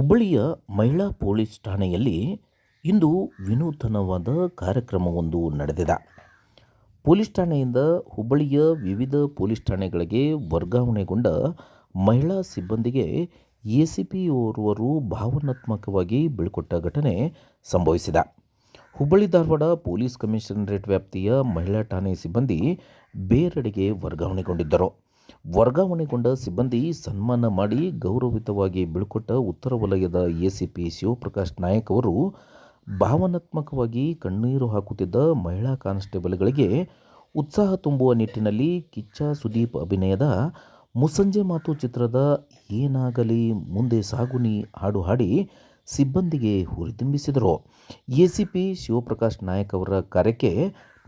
ಹುಬ್ಬಳ್ಳಿಯ ಮಹಿಳಾ ಪೊಲೀಸ್ ಠಾಣೆಯಲ್ಲಿ ಇಂದು ವಿನೂತನವಾದ ಕಾರ್ಯಕ್ರಮವೊಂದು ನಡೆದಿದೆ. ಪೊಲೀಸ್ ಠಾಣೆಯಿಂದ ಹುಬ್ಬಳ್ಳಿಯ ವಿವಿಧ ಪೊಲೀಸ್ ಠಾಣೆಗಳಿಗೆ ವರ್ಗಾವಣೆಗೊಂಡ ಮಹಿಳಾ ಸಿಬ್ಬಂದಿಗೆ ಎ ಸಿ ಪಿ ಓರ್ವರು ಭಾವನಾತ್ಮಕವಾಗಿ ಬೀಳ್ಕೊಟ್ಟ ಘಟನೆ ಸಂಭವಿಸಿದೆ. ಹುಬ್ಬಳ್ಳಿ ಧಾರವಾಡ ಪೊಲೀಸ್ ಕಮಿಷನರೇಟ್ ವ್ಯಾಪ್ತಿಯ ಮಹಿಳಾ ಠಾಣೆ ಸಿಬ್ಬಂದಿ ಬೇರೆಡೆಗೆ ವರ್ಗಾವಣೆಗೊಂಡಿದ್ದರು. ವರ್ಗಾವಣೆಗೊಂಡ ಸಿಬ್ಬಂದಿ ಸನ್ಮಾನ ಮಾಡಿ ಗೌರವಿತವಾಗಿ ಬೀಳ್ಕೊಟ್ಟ ಉತ್ತರ ವಲಯದ ಎಸಿಪಿ ಶಿವಪ್ರಕಾಶ್ ನಾಯಕ್ ಅವರು ಭಾವನಾತ್ಮಕವಾಗಿ ಕಣ್ಣೀರು ಹಾಕುತ್ತಿದ್ದ ಮಹಿಳಾ ಕಾನ್ಸ್ಟೇಬಲ್ಗಳಿಗೆ ಉತ್ಸಾಹ ತುಂಬುವ ನಿಟ್ಟಿನಲ್ಲಿ ಕಿಚ್ಚ ಸುದೀಪ್ ಅಭಿನಯದ ಮುಸಂಜೆ ಮಾತು ಚಿತ್ರದ ಏನಾಗಲಿ ಮುಂದೆ ಸಾಗುನಿ ಹಾಡು ಹಾಡಿ ಸಿಬ್ಬಂದಿಗೆ ಹುರಿದುಂಬಿಸಿದರು ಎಸಿಪಿ ಶಿವಪ್ರಕಾಶ್ ನಾಯಕ್ ಅವರ ಕಾರ್ಯಕ್ಕೆ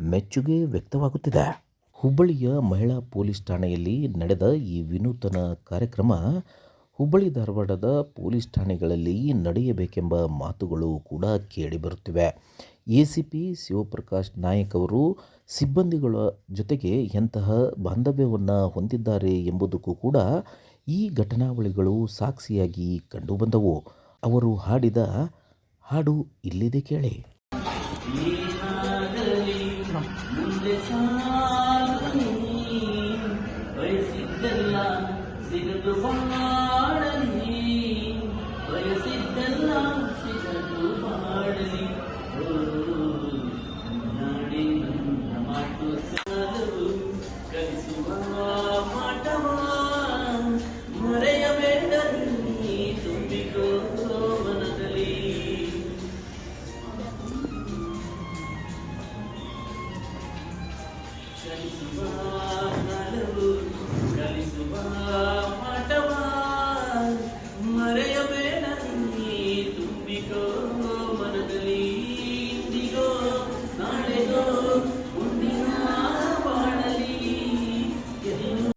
ಮೆಚ್ಚುಗೆ ವ್ಯಕ್ತವಾಗುತ್ತಿದೆ. ಹುಬ್ಬಳ್ಳಿಯ ಮಹಿಳಾ ಪೊಲೀಸ್ ಠಾಣೆಯಲ್ಲಿ ನಡೆದ ಈ ವಿನೂತನ ಕಾರ್ಯಕ್ರಮ ಹುಬ್ಬಳ್ಳಿ ಧಾರವಾಡದ ಪೊಲೀಸ್ ಠಾಣೆಗಳಲ್ಲಿ ನಡೆಯಬೇಕೆಂಬ ಮಾತುಗಳು ಕೂಡ ಕೇಳಿಬರುತ್ತಿವೆ. A C P Shivaprakash Nayak ಅವರು ಸಿಬ್ಬಂದಿಗಳ ಜೊತೆಗೆ ಎಂತಹ ಬಾಂಧವ್ಯವನ್ನು ಹೊಂದಿದ್ದಾರೆ ಎಂಬುದಕ್ಕೂ ಕೂಡ ಈ ಘಟನಾವಳಿಗಳು ಸಾಕ್ಷಿಯಾಗಿ ಕಂಡುಬಂದವು. ಅವರು ಹಾಡಿದ ಹಾಡು ಇಲ್ಲಿದೆ ಕೇಳಿ. ಬಯಸಿದ್ದೆಲ್ಲ ಸಿಗದು ಬಾಳಲಿ. ಬಯಸಿದ್ದೆಲ್ಲ ಸಿಗದು ಓ, ನಾಡಿ ನನ್ನ ಮಾತು ಸಾಲದು ಕಲಿಸುವ ಮಾಟವ ಮರೆಯಬೇಡ ನೀ ತುಂಬಿಕೋ ಮನದಲ್ಲಿ ಕಲಿಸುವ